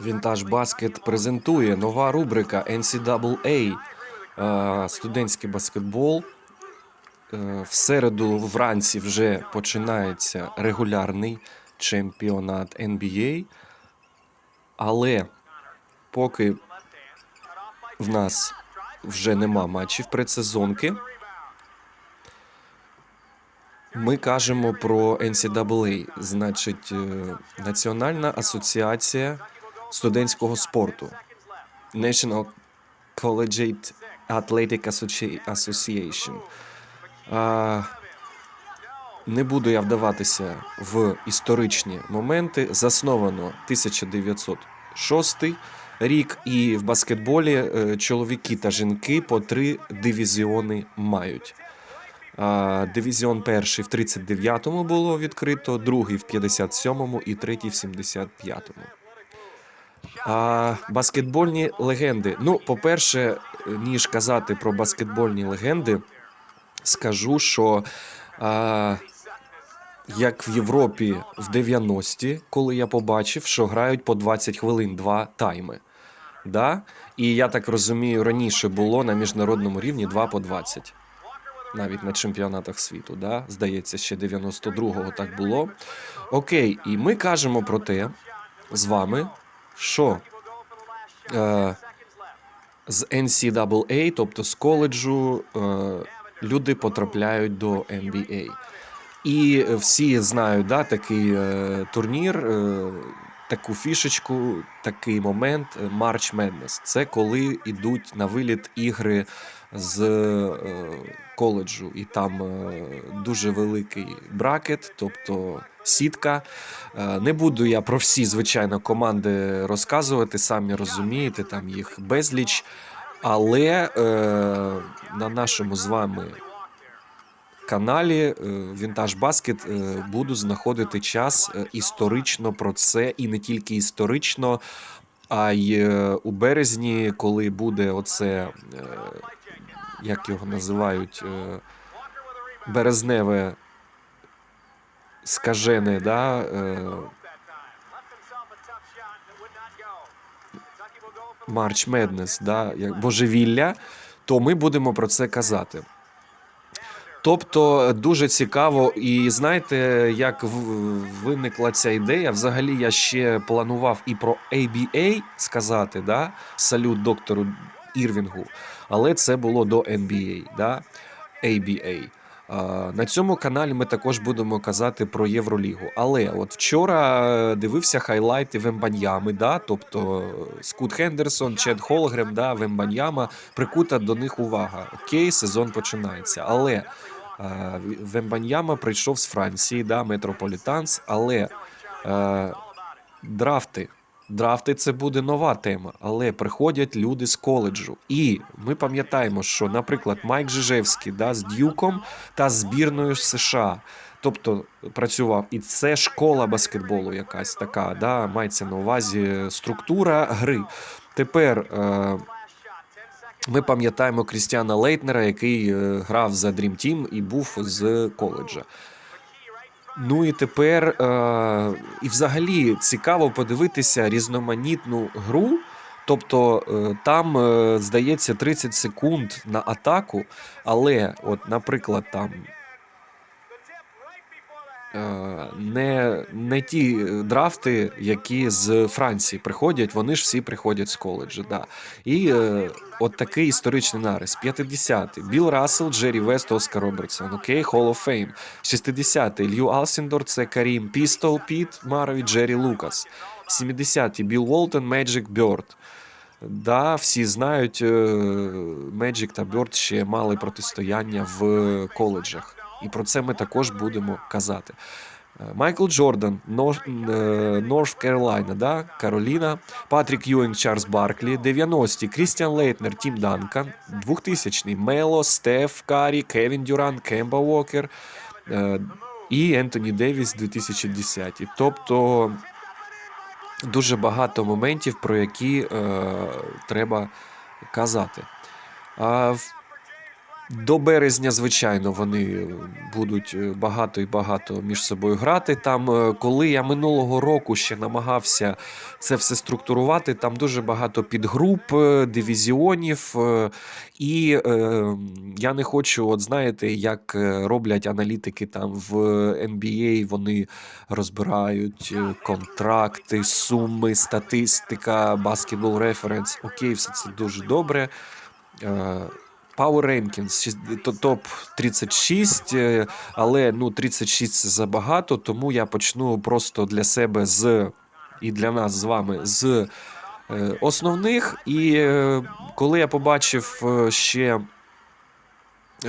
Вінтаж Баскет презентує нова рубрика NCAA е, студентський баскетбол. Е, В середу вранці вже починається регулярний чемпіонат NBA. Але поки в нас вже нема матчів предсезонки, ми кажемо про NCAA, значить, е, Національна асоціація студентського спорту. National Collegiate Athletic Associ- Association. Не буду я вдаватися в історичні моменти. Засновано 1906 рік, і в баскетболі е, чоловіки та жінки по три дивізіони мають. Дивізіон перший в 39-му було відкрито, другий в 57-му і третій в 75-му. А, баскетбольні легенди. Ну, по-перше, ніж казати про баскетбольні легенди, скажу, що а, як в Європі в 90-ті, коли я побачив, що грають по 20 хвилин, два тайми. Да? І я так розумію, раніше було на міжнародному рівні 2 по 20. Навіть на чемпіонатах світу, да? здається, ще 92-го так було. Окей, і ми кажемо про те з вами, що е, з NCAA, тобто з коледжу, е, люди потрапляють до NBA. І всі знають да, такий е, турнір, е, таку фішечку, такий момент е, March Madness. Це коли йдуть на виліт ігри з е, коледжу, і там е, дуже великий бракет, тобто сітка. Не буду я про всі, звичайно, команди розказувати, самі розумієте, там їх безліч. Але е, на нашому з вами каналі е, Вінтаж Баскет е, буду знаходити час е, історично про це, і не тільки історично, а й у березні, коли буде оце, як його називають, березневе скажене, да, March Madness, да, як божевілля, то ми будемо про це казати. Тобто дуже цікаво, і знаєте, як виникла ця ідея. Взагалі я ще планував і про ABA сказати, да? салют доктору Ірвінгу, але це було до NBA, да? ABA. На цьому каналі ми також будемо казати про Євролігу. Але от вчора е, дивився хайлайти Вембаньями, да? тобто Скут Хендерсон, Чед Холгрем, да? Вембаньяма, прикута до них увага. Окей, сезон починається. Але е, Вембаньяма прийшов з Франції, да? Метрополітанс, але е, драфти. Драфти це буде нова тема, але приходять люди з коледжу. І ми пам'ятаємо, що, наприклад, Майк Жижевський да, з Дюком та збірною США. Тобто працював, і це школа баскетболу, якась така, да, мається на увазі структура гри. Тепер е, ми пам'ятаємо Крістіана Лейтнера, який е, грав за Dream Team і був з коледжа. Ну і тепер е, і взагалі цікаво подивитися різноманітну гру. Тобто е, там, е, здається, 30 секунд на атаку, але, от, наприклад, там не, не ті е, драфти, які з Франції приходять, вони ж всі приходять з коледжу. Да. І е, от такий історичний нарис. 50-й. Білл Рассел, Джері Вест, Оскар Робертсон. Окей, Hall of Fame. 60-й. Лью Алсіндор, це Карім Пістол, Піт, Марові, Джері Лукас. 70-ті. Білл Волтон, Меджик Бьорд. Да, всі знають, е, Меджик та Бьорд ще мали протистояння в коледжах. І про це ми також будемо казати. Е, Майкл Джордан, Норф Каролайна, да? Кароліна, Патрік Юінг, Чарльз Барклі, 90-ті, Крістіан Лейтнер, Тім Данкан, 2000-й, Мело, Стеф Карі, Кевін Дюран, Кемба Уокер е, і Ентоні Девіс 2010. Тобто дуже багато моментів, про які е, треба казати. А в До березня, звичайно, вони будуть е, багато і багато між собою грати. Там, е, коли я минулого року ще намагався це все структурувати, там дуже багато підгруп, е, дивізіонів. І е, я не хочу, от знаєте, як роблять аналітики там в NBA, вони розбирають контракти, суми, статистика, basketball reference. Окей, все це дуже добре. Power Rankings, топ 36, е, але ну 36 це забагато, тому я почну просто для себе з і для нас з вами з е, основних. І е, коли я побачив ще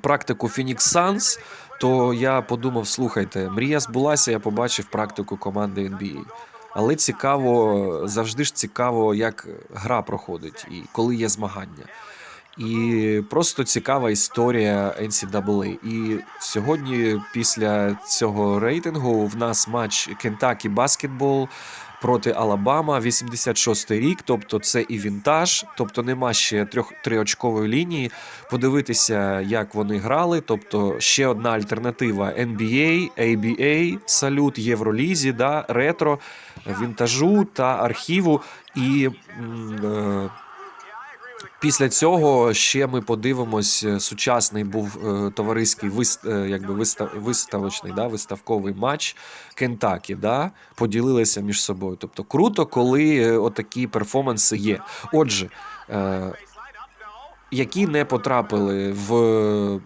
практику Phoenix Suns, то я подумав: слухайте, мрія збулася, я побачив практику команди NBA. Але цікаво, завжди ж цікаво, як гра проходить і коли є змагання. І просто цікава історія NCAA. І сьогодні, після цього рейтингу, в нас матч Кентакі Баскетбол проти Алабама, 86-й рік. Тобто це і вінтаж, тобто нема ще трьох триочкової лінії. Подивитися, як вони грали. Тобто ще одна альтернатива NBA, ABA, салют Євролізі, да, ретро, вінтажу та архіву. І е, Після цього ще ми подивимось. е, Сучасний був е, товариський вис, е, якби вистав, виставочний, да, виставковий матч Кентакі. Да, поділилися між собою. Тобто круто, коли отакі перформанси є. Отже, які не потрапили в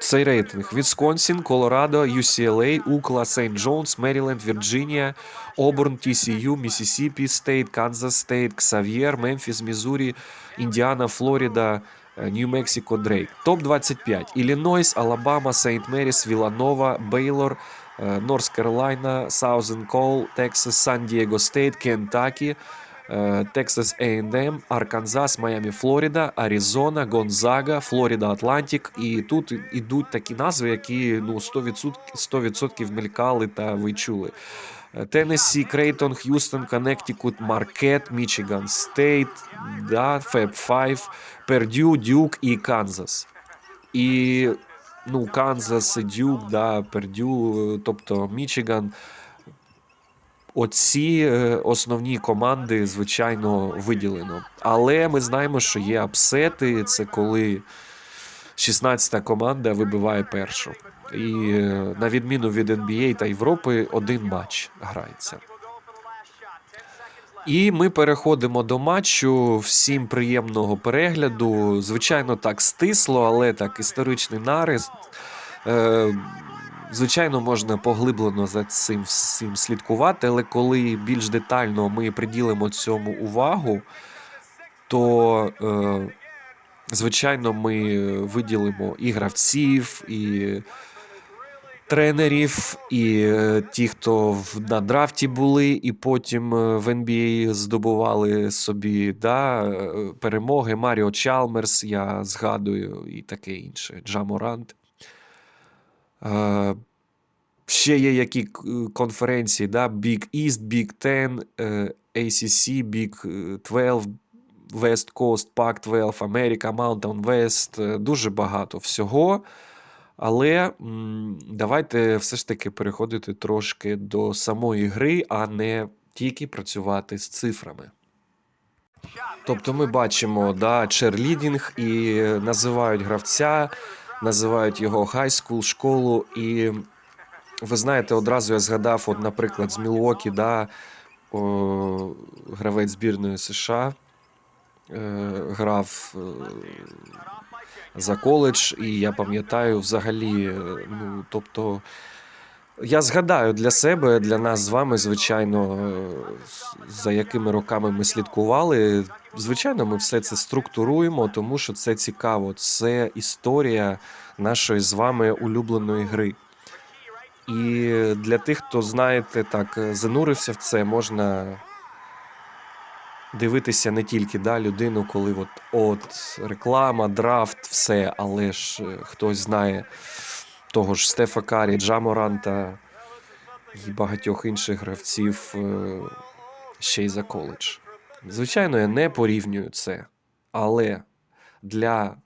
цей рейтинг: Вісконсін, Колорадо, UCLA, Укла, Сейнт Джонс, Меріленд, Вірджинія, Оберн, TCU, Міссісіпі Стейт, Канзас Стейт, Ксав'єр, Мемфіс, Мізурі, Індіана, Флорида, е, Нью-Мексико, Дрейк. Топ 25. Іллінойс, Алабама, Сейнт Меріс, Віланова, Бейлор, е, Норс Каролайна, Саузен Кол, Тексас, Сан-Дієго Стейт, Кентакі, Texas A&M, Арканзас, Майами, Флорида, Аризона, Гонзага, Флорида, Атлантик. І тут ідуть такі назви, які ну 100%, 100% мелькали та ви чули. Е, Теннессі, Крейтон, Х'юстон, Коннектикут, Маркет, Мічиган Стейт, Феб 5, Пердю, Дюк і Канзас. І ну, Канзас, Дюк, да, Пердю, е, тобто Мічиган. Оці е, основні команди, звичайно, виділено. Але ми знаємо, що є апсети. Це коли 16-та команда вибиває першу. І е, на відміну від NBA та Європи, один матч грається. І ми переходимо до матчу. Всім приємного перегляду. Звичайно, так стисло, але так історичний нарис. Звичайно, можна поглиблено за цим всім слідкувати, але коли більш детально ми приділимо цьому увагу, то е, звичайно ми виділимо і гравців, і тренерів, і е, ті, хто в, на драфті були, і потім е, в NBA здобували собі да, е, перемоги. Маріо Чалмерс, я згадую, і таке інше. Джаморант. Е, Ще є які конференції, да? Big East, Big Ten, е, ACC, Big 12, West Coast, Pac-12, America, Mountain West. е, Дуже багато всього. Але давайте все ж таки переходити трошки до самої гри, а не тільки працювати з цифрами. Тобто ми бачимо да, черлідінг і називають гравця, називають його хайскул, школу. І ви знаєте, одразу я згадав, от, наприклад, з Мілуокі, да, о, гравець збірної США е, грав е, за коледж, і я пам'ятаю взагалі, е, ну, тобто. Я згадаю для себе, для нас з вами, звичайно, е, за якими роками ми слідкували. Звичайно, ми все це структуруємо, тому що це цікаво. Це історія нашої з вами улюбленої гри. І для тих, хто знаєте, так занурився в це, можна дивитися не тільки да, людину, коли от, от реклама, драфт, все, але ж е, хтось знає того ж Стефа Карі, Джаморанта і багатьох інших гравців е, ще й за коледж. Звичайно, я не порівнюю це, але для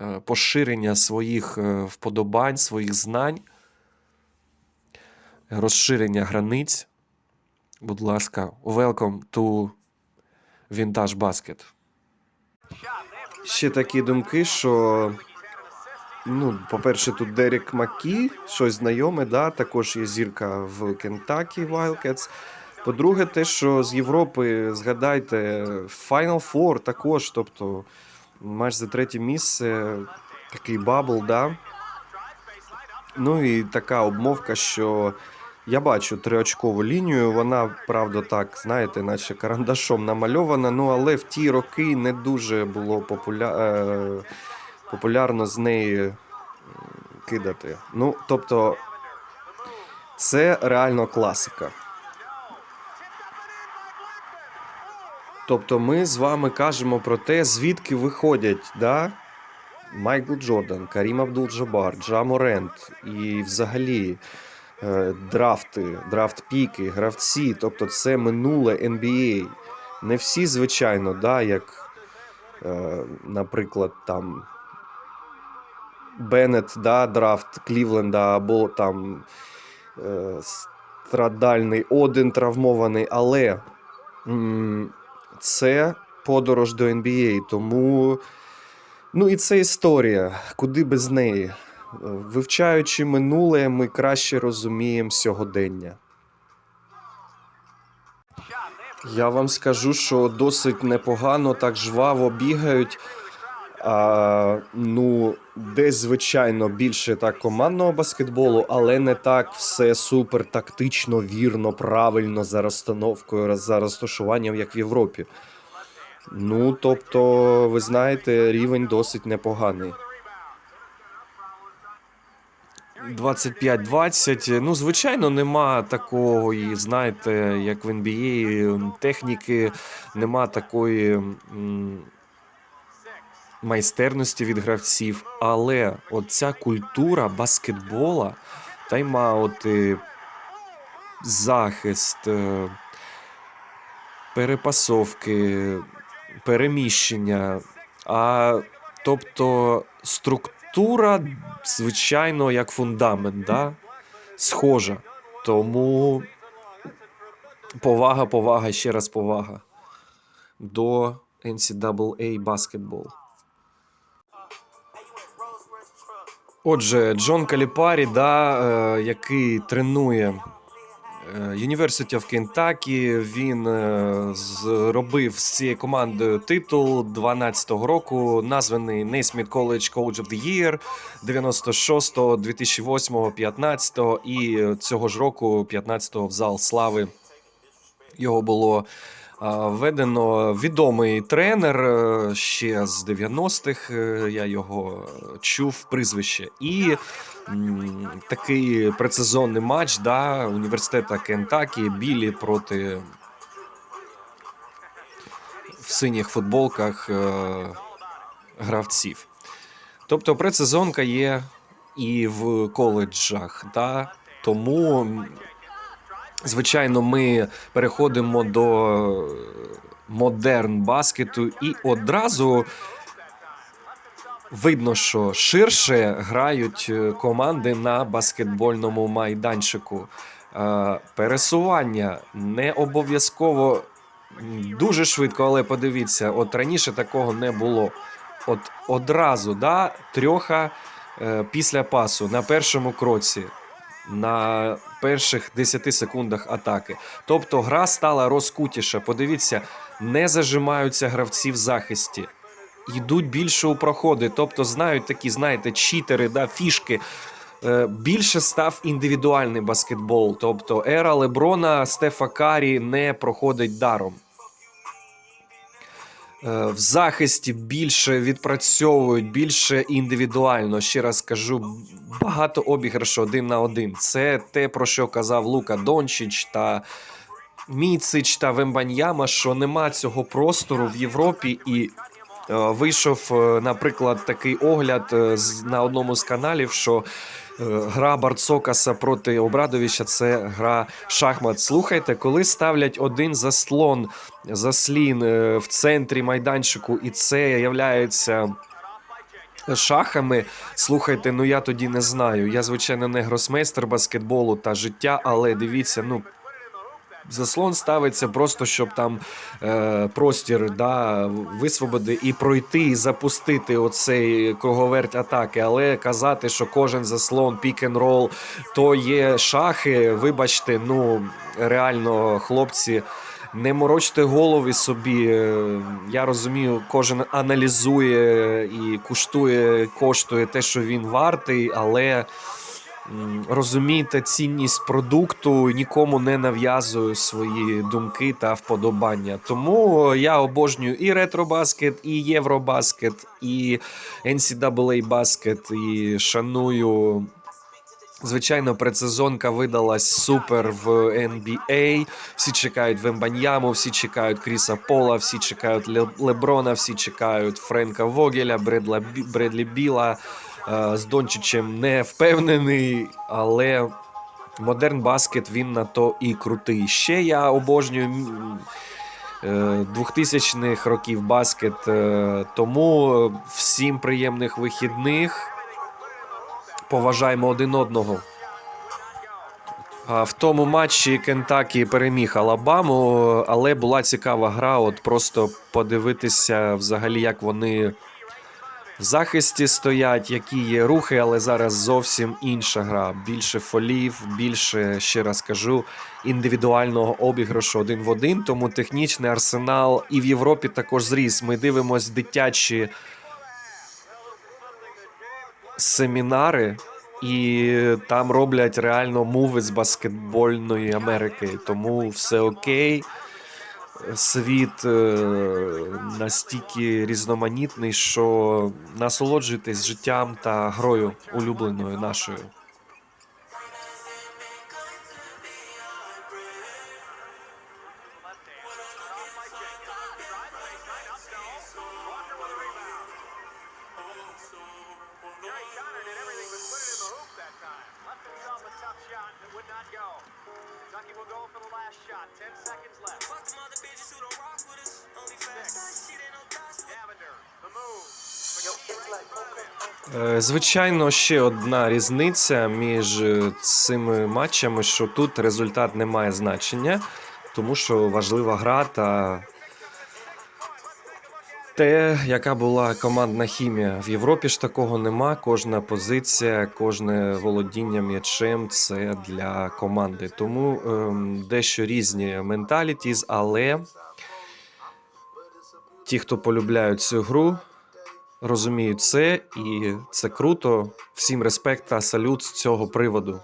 е, поширення своїх е, вподобань, своїх знань, розширення границь. Будь ласка, welcome to Vintage Basket. Ще такі думки, що, ну, по-перше, тут Дерек Макі, щось знайоме, да? також є зірка в Кентакі Wildcats. По-друге, те, що з Європи, згадайте, Final Four також, тобто матч за третє місце, такий бабл, да? Ну і така обмовка, що я бачу триочкову лінію. Вона, правда, так, знаєте, наче карандашом намальована. Ну, але в ті роки не дуже було популя... е, популярно з неї кидати. Ну, тобто, це реально класика. Тобто, ми з вами кажемо про те, звідки виходять, да? Майкл Джордан, Карім Абдул-Джабар, Джа Морент і взагалі е, драфти, драфт-піки, гравці. Тобто це минуле NBA. Не всі, звичайно, да, як, е, наприклад, там Беннет, да, драфт Клівленда, або там е, страдальний Один травмований, але м, це подорож до NBA, тому. Ну і це історія, куди без неї. Е, Вивчаючи минуле, ми краще розуміємо сьогодення. Я вам скажу, що досить непогано, так жваво бігають. А, ну, десь, звичайно, більше так командного баскетболу, але не так все супер тактично, вірно, правильно за розстановкою, за розташуванням, як в Європі. Ну, тобто, ви знаєте, рівень досить непоганий. 25-20. Ну, звичайно, нема такої, знаєте, як в NBA, техніки, нема такої м, майстерності від гравців. Але оця культура баскетбола, тайм-аути, захист, е, перепасовки, переміщення. А тобто структура, звичайно, як фундамент, да? схожа. Тому повага, повага, ще раз повага до NCAA баскетбол. Отже, Джон Каліпарі, да, е, який тренує е, University of Kentucky, він е, зробив з цією командою титул 12-го року, названий Naismith College Coach of the Year 96-го, 2008-го, 15-го і цього ж року, 15-го, в зал слави. Його було введено відомий тренер е, ще з 90-х. е, Я його чув прізвище. І такий прецизонний матч да, університета Кентакі білі проти в синіх футболках е, гравців. Тобто прецизонка є і в коледжах, да? тому Звичайно, ми переходимо до модерн баскету, і одразу видно, що ширше грають е, команди на баскетбольному майданчику. Е, Пересування не обов'язково дуже швидко, але подивіться, от раніше такого не було. От одразу, да, трьоха е, після пасу на першому кроці на перших 10 секундах атаки. Тобто гра стала розкутіша. Подивіться, не зажимаються гравці в захисті. Йдуть більше у проходи, тобто знають такі, знаєте, читери, да, фішки. Е, Більше став індивідуальний баскетбол. Тобто ера Леброна, Стефа Карі не проходить даром. Е, В захисті більше відпрацьовують, більше індивідуально. Ще раз кажу, багато обіграшу один на один. Це те, про що казав Лука Дончич та Міцич та Вембаньяма, що нема цього простору в Європі і. е, Вийшов, е, наприклад, такий огляд на одному з каналів, що гра Барцокаса проти Обрадовича це гра шахмат. Слухайте, коли ставлять один заслон, заслін е, в центрі майданчику, і це являється шахами. Слухайте, ну я тоді не знаю. Я, звичайно, не гросмейстер баскетболу та життя, але дивіться, ну. Заслон ставиться просто, щоб там е, простір да, висвободи і пройти, і запустити оцей круговерть атаки. Але казати, що кожен заслон, пік-н-рол, то є шахи. Вибачте, ну реально, хлопці, не морочте голови собі. Е, Я розумію, кожен аналізує і куштує, коштує те, що він вартий, але. М, Розумійте цінність продукту, нікому не нав'язую свої думки та вподобання. Тому я обожнюю і ретробаскет, і євробаскет, і NCAA баскет, і шаную. Звичайно, предсезонка видалась супер в NBA. Всі чекають Вембаньяму, всі чекають Кріса Пола, всі чекають Ле- Леброна, всі чекають Френка Вогеля, Бредла Бредлі Біла. Е, З Дончичем не впевнений, але модерн баскет він на то і крутий. Ще я обожнюю е, 2000-х років баскет. е, Тому е, всім приємних вихідних. Поважаємо один одного. В тому матчі Кентакі переміг Алабаму, але була цікава гра. От просто подивитися взагалі, як вони захисті стоять, які є рухи, але зараз зовсім інша гра. Більше фолів, більше, ще раз кажу, індивідуального обіграшу один в один. Тому технічний арсенал і в Європі також зріс. Ми дивимось дитячі семінари, і там роблять реально муви з баскетбольної Америки. Тому все окей. Світ е, настільки різноманітний, що насолоджуйтесь життям та грою улюбленою нашою. Звичайно, ще одна різниця між е, цими матчами, що тут результат не має значення, тому що важлива гра та те, яка була командна хімія. В Європі ж такого нема. Кожна позиція, кожне володіння м'ячем це для команди. Тому ем, дещо різні менталітіз, але ті, хто полюбляють цю гру, розуміють це, і це круто. Всім респект та салют з цього приводу.